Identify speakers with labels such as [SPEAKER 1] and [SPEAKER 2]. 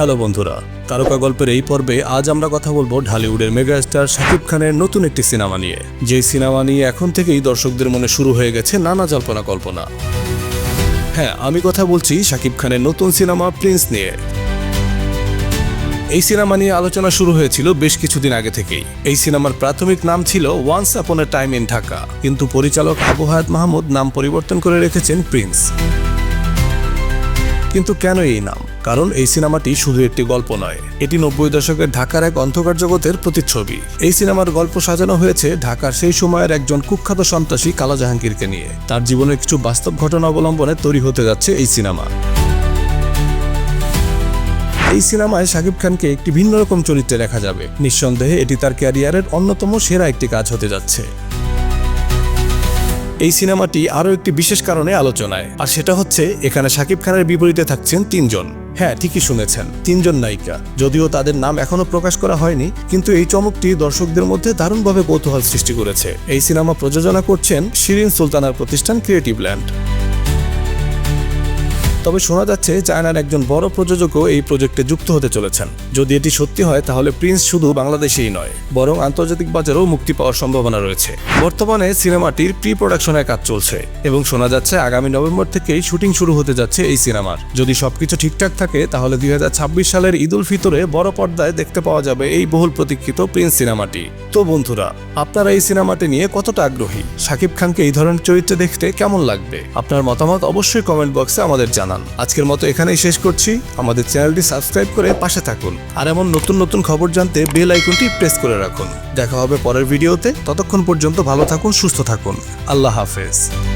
[SPEAKER 1] Hello বন্ধুরা, তারকা গল্পের এই পর্বে আজ আমরা কথা বলব ঢালিউডের মেগাস্টার শাকিব খানের নতুন একটি সিনেমা নিয়ে। যে সিনেমা নিয়ে এখন থেকেই দর্শকদের মনে শুরু হয়ে গেছে নানা জল্পনা কল্পনা। হ্যাঁ আমি কথা বলছি শাকিব খানের নতুন সিনেমা প্রিন্স নিয়ে। এই সিনেমা নিয়ে আলোচনা শুরু হয়েছিল বেশ কিছুদিন আগে থেকেই। এই সিনেমার প্রাথমিক নাম ছিল once upon A time in Dhaka. কিন্তু পরিচালক আবু হায়াত মাহমুদ নাম পরিবর্তন করে রেখেছেন প্রিন্স। কিন্তু কেন এই নাম? কারণ এই সিনেমাটি শুধু একটি গল্প নয়, এটি নব্বই দশকের ঢাকার এক অন্ধকার জগতের প্রতিচ্ছবি। এই সিনেমার গল্প সাজানো হয়েছে ঢাকার সেই সময়ের একজন কুখ্যাত সন্ত্রাসী কালা জাহাঙ্গীরকে নিয়ে। তার জীবনের কিছু বাস্তব ঘটনা অবলম্বনে তৈরি হতে যাচ্ছে এই সিনেমা। এই সিনেমায় শাকিব খানকে একটি ভিন্ন রকম চরিত্রে দেখা যাবে। নিঃসন্দেহে এটি তার ক্যারিয়ারের অন্যতম সেরা একটি কাজ হতে যাচ্ছে। এই সিনেমাটি আরও একটি বিশেষ কারণে আলোচনায়। আর সেটা হচ্ছে, এখানে শাকিব খানের বিপরীতে থাকছেন তিনজন। হ্যাঁ ঠিকই শুনেছেন, তিনজন নায়িকা। যদিও তাদের নাম এখনও প্রকাশ করা হয়নি, কিন্তু এই চমকটি দর্শকদের মধ্যে দারুণভাবে কৌতূহল সৃষ্টি করেছে। এই সিনেমা প্রযোজনা করছেন শিরিন সুলতানার প্রতিষ্ঠান ক্রিয়েটিভ ল্যান্ড। তবে শোনা যাচ্ছে চায়নার একজন বড় প্রযোজকও এই প্রজেক্টে যুক্ত হতে চলেছেন। যদি এটি সত্যি হয়, তাহলে প্রিন্স শুধু বাংলাদেশেই নয়, বরং আন্তর্জাতিক বাজারেও মুক্তি পাওয়ার সম্ভাবনা রয়েছে। বর্তমানে সিনেমাটির প্রি প্রোডাকশনের কাজ চলছে এবং শোনা যাচ্ছে আগামী নভেম্বর থেকেই শুটিং শুরু হতে যাচ্ছে এই সিনেমার। যদি সবকিছু ঠিকঠাক থাকে, তাহলে দুই ছাব্বিশ সালের ঈদ উল ফিতরে বড় পর্দায় দেখতে পাওয়া যাবে এই বহুল প্রতীক্ষিত প্রিন্স সিনেমাটি। তো বন্ধুরা, আপনারা এই সিনেমাটি নিয়ে কতটা আগ্রহী? শাকিব খানকে এই ধরনের চরিত্রে দেখতে কেমন লাগবে? আপনার মতামত অবশ্যই কমেন্ট বক্সে আমাদের জানান। আজকের মতো এখানেই শেষ করছি। আমাদের চ্যানেলটি সাবস্ক্রাইব করে পাশে থাকুন। আর এমন নতুন নতুন খবর জানতে বেল আইকনটি প্রেস করে রাখুন। দেখা হবে পরের ভিডিওতে। ততক্ষণ পর্যন্ত ভালো থাকুন, সুস্থ থাকুন। আল্লাহ হাফেজ।